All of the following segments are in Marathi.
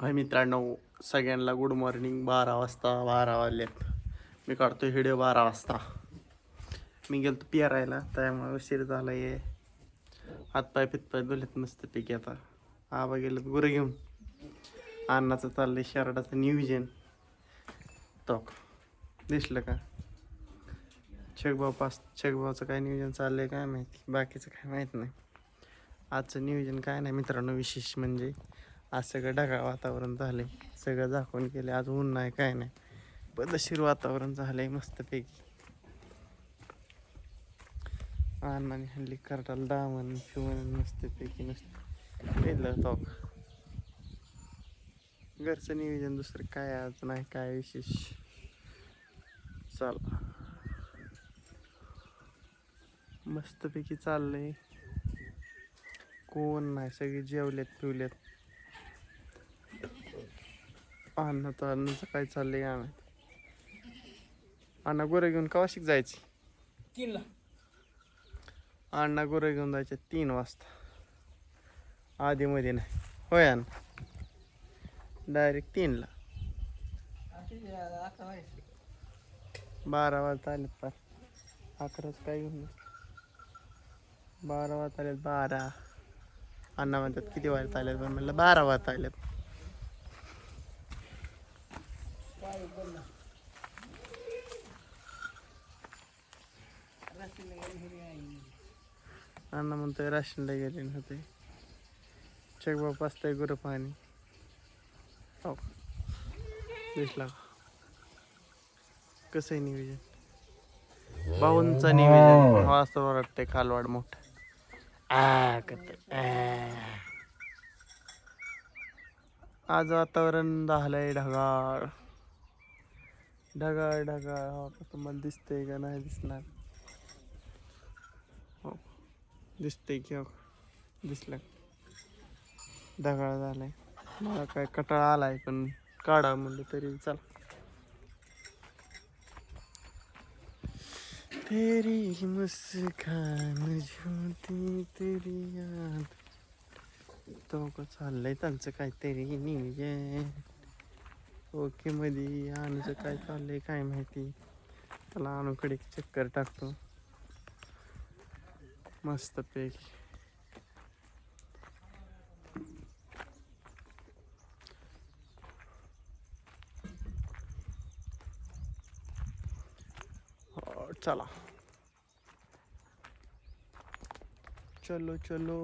हाय मित्रांनो सगळ्यांना गुड मॉर्निंग बारा वाजता बारा वाजलेत. मी काढतो व्हिडिओ बारा वाजता. मी गेलो पेरायला त्यामुळे उशीर झाला ये हातपाय पितपाय धुलेत मस्तपैकी आता. आबा गेलेत गुरं घेऊन. अन्नाचं चाललंय शर्टाचं नियोजन. टॉक. दिसलं का? छगबाव पास छगभाऊचं काय नियोजन चाललंय काय माहिती? बाकीचं काय माहीत नाही. आजचं नियोजन काय नाही मित्रांनो विशेष म्हणजे. आज सगळं ढगाळ वातावरण झालंय. सगळं झाकून गेले आज ऊन नाही काय नाही. पदशीर वातावरण झालंय मस्तपैकी. अण्णाने हल्ली करटाला दामन शिवण मस्तपैकी नुसतं. पेलं तो घरचं नियोजन दुसरं काय आज नाही काय विशेष? चला. मस्तपैकी चाललंय. कोण नाही सगळे जेवलेत पिवलेत अन्न तर अन्नाचं काय चाललंय माहीत अण्णा गोरे घेऊन कवाशिक जायची? तीनला अण्णा गोरे घेऊन जायचे तीन वाजता. आधी मध्ये नाही. होय अण्णा डायरेक्ट तीनला. बारा वाजता आलेत पार. अकराच काय घेऊन बारा वाजता आलेत बारा. अण्णा म्हणतात किती वाजता आलेत? पण म्हणलं बारा वाजता आलेत. अण्णा म्हणतोय राशनला गेले होते चकबाप असतंय गुरं पाणी. हो. दिसला कसं आहे नियोजन भाऊंचा नियोजन वास्तव वाटतंय कालवाड मोठ. आज वातावरण झालंय ढगाळ. ढगाळ ढगाळ. हो का तुम्हाला दिसतंय का? नाही दिसणार. हो. दिसतंय की हो. दिसलं. ढगाळ झालाय. मला काय कटाळा आलाय पण काढा म्हणलं तरी. चल. तेरी मुस्कान झुलती तेरी याद. तो का चाललंय त्यांचं काहीतरी नियोजन. ओके मध्ये आणूचं काय चाललंय काय माहिती. त्याला आणूकडे चक्कर टाकतो. मस्त पैकी. हो, चला. चलो चलो.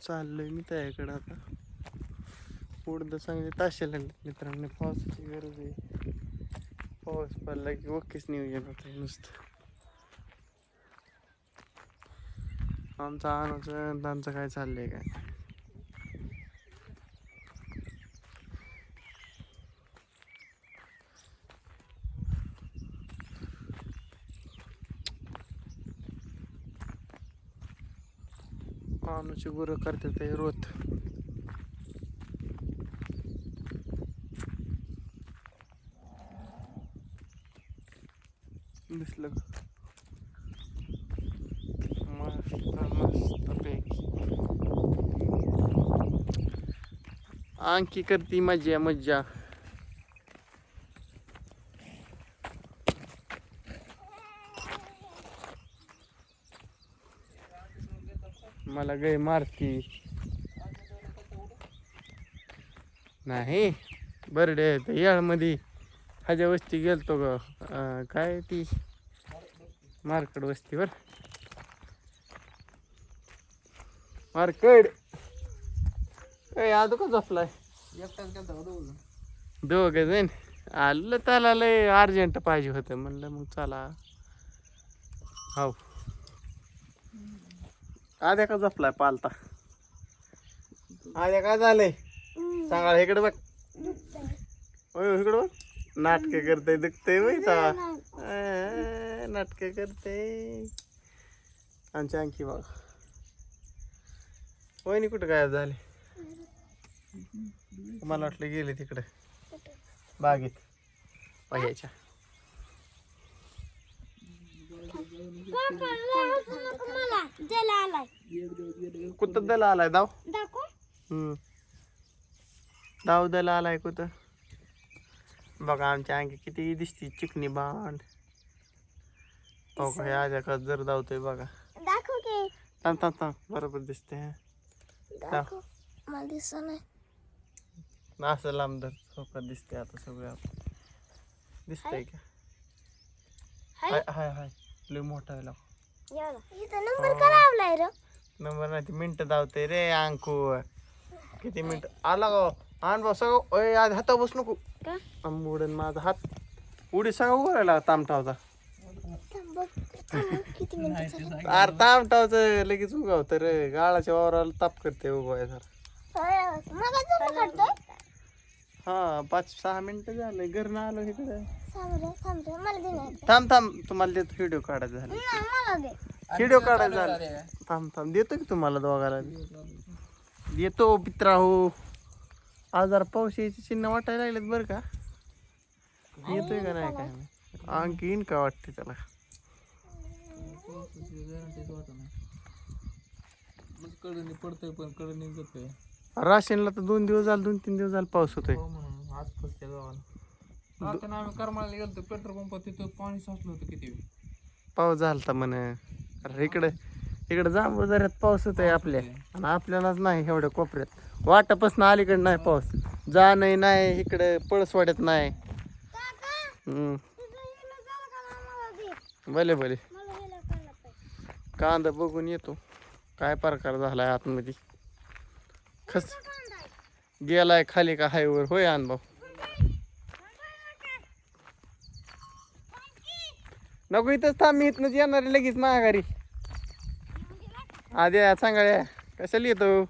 चाललोय मी त्याकडे आता. पुढं चांगले ताशे लागले मित्रांनो. पावसाची गरज आहे. पाऊस पडला की ओकेच नियोजन होतं नुसतं. आमचं आणाचं त्यांचं काय चाललंय काय? अनुची गुरं करते ते रोत दिसलं मस्त मस्त पैकी. आणखी करती मजा मज्जा. मला गय मारती. नाही बरडे याळमध्ये हजा वस्ती गेलतो ग. काय ती? मार्कड वस्तीवर. मार्कड. काय आदो का झोपलाय? का दोघं? जण. आलं त्याला लय अर्जंट पाहिजे होतं. म्हणलं मग चला. हो आद्या का झोपलाय पालता? आद्या काय झालंय? सांगा इकडे बघ. होय इकडे बघ. नाटक करते दुखते माहिती नाटक करते. आमच्या आणखी बघ. वहिनी कुठं गायब झाले? मला वाटलं गेले तिकडे. बागेत. पाह्याच्या आलाय कुठं द्यायला आलाय? दाव. हम्म. दाव दल आलाय कुठं? बघा आमच्या अंगी किती दिसती चिकनी बांध हो का? हे जर धावतोय बघा. दाखव की. थांब थांब थांब. बरोबर दिसते हा. दाखव. मला दिसत नाही. असं लांब धर. हो का? दिसते आता सगळं दिसतंय का? हाय? हाय हाय लय मोठा आहे लाव. इथं नंबर का लावलाय रे? नंबर नाही मिनिट धावते रे अंकू किती मिनिट? आला गो. आण बा सगळं. ओय आज हाता बस नको. का? माझा हात. उडी उघडायला तामठावचा थांब बघ. थांब बघ, किती मिनिटं झाली. अरे तामठावचं लगेच उगावतं रे गाळाच्या वावराला ताप करते उगवाय जरा हा पाच सहा मिनिटं झाले घरनं आलो इकडे थांब थांब तुम्हाला देतो व्हिडिओ काढायचा झाले व्हिडिओ काढायचा झाला थांब थांब देतो की तुम्हाला दोघाला देतो पित्रा हो आज जरा पाऊस यायची चिन्ह वाटायला लागलेत बरं का येतोय का नाही काय माहीत. आणखी येईन का वाटते त्याला कडणी पडतोय पण कडणी जातोय राशीनला तर दोन दिवस झाले दोन तीन दिवस झाले पाऊस होतोय. हो म्हणून आज फसत्या गावाला. आता आम्ही करमाळ्याला गेलो पेट्रोल पंपात तिथं पाणी साचलं होतं किती पाऊस झालता म्हणे. अरे इकडे इकडे जांभूळ जऱ्यात पाऊस होतोय आपल्या. आणि आपल्यालाच नाही एवढ्या कोपऱ्यात. वाटापासून अलीकडे नाही पाऊस. जा नाही नाही इकडे पळसवाड्यात नाही. भले भले मला हे करायला पाहिजे कांदा बघून येतो. काय प्रकार झालाय आतमध्ये? खस गेलाय खाली का हायवर? होय अनुभव नको इथंच थांब मी इथनंच येणार आहे लगेच माघारी. आधी सांगाळ्या कशाला येतो?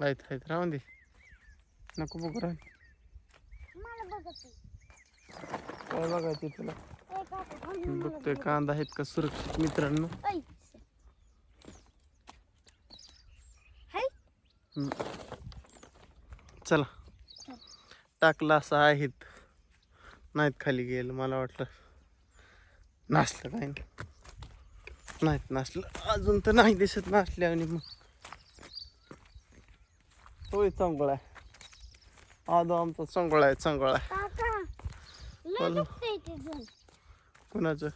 आहेत आहेत राहून दे. नको बघू. काय बघायचं तुला? बघतोय कांदा आहेत का सुरक्षित मित्रांनो. चला. टाकला असं आहेत. नाहीत खाली गेलं मला वाटलं. नाचलं काय नाही. नाहीत नाचलं. अजून तर नाही दिसत नाचले आणि मग. होय चंगोळा आदो आमचा चंगोळा आहे ते जण कुणाचं?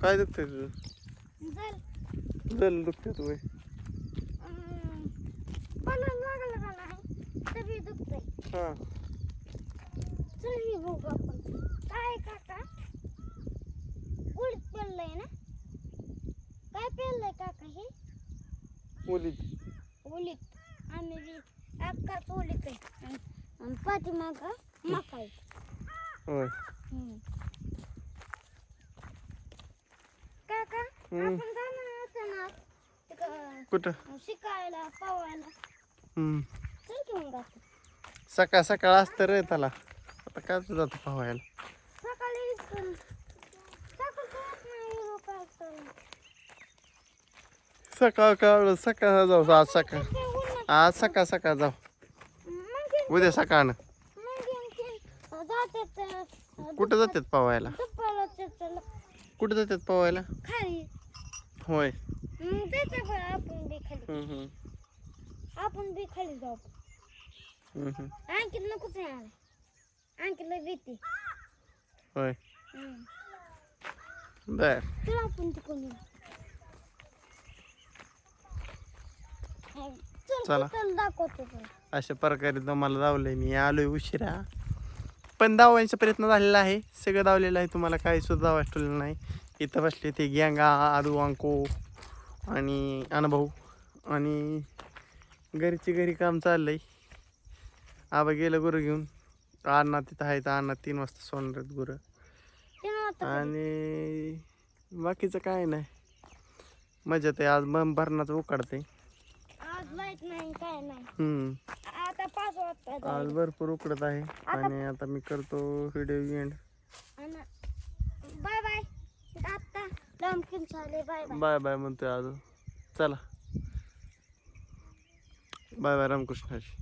काय दुखतंय तुझं? जल दुखते तू हा. काय काका उडीद पेरलंय ना काय पेरलंय काका हे मुलीत उडीद आम्ही अक्काच उडीद आहे. आणि- पाठीमाग मका आहे होय. हम्म. काका हम्म. आपण जाणार तिकडं कुठं? शिकायला पवायला. हम्म. चल सकाळ सकाळ असतं रे त्याला. आता काय जातो पाहायला सकाळी कळत नाही लोक असतात. सकाळ काळ सकाळ जाऊ आज सकाळ. आज सकाळ सकाळ जाऊ. उद्या अं, कुठं जातात पवायला कुठं जातात पवायला होय. आपण बी खाली. जाऊ. आणखीन नकोच आहे आणखीला भीती. होय. बर. आपण तिकडून येऊ. हा, चल. अशा प्रकारे तुम्हाला धावलंय मी. आलोय उशिरा. पण धावायचा प्रयत्न झालेला आहे. सगळं धावलेलं आहे. तुम्हाला काही सुद्धा वाटलेलं नाही. इथं बसले ते गँगा आदू अंको आणि अनुभव. आणि घरची घरी काम चाललंय. आबा गेलं गुरं घेऊन. अण्णा तिथं आहेत. अण्णा तीन वाजता सोडणार आहेत गुरं. आणि बाकीचं काय नाही. मजा ते आज बम भरणाचं उकाडते लाइट नाही काय नाही. हम्म. आता पाच वाजता आज जाईल. भरपूर उकडत आहे आणि आता मी करतो व्हिडिओ एंड आणि बाय बाय आता झाले बाय बाय बाय बाय म्हणतोय आज चला. Bye bye रामकृष्णाची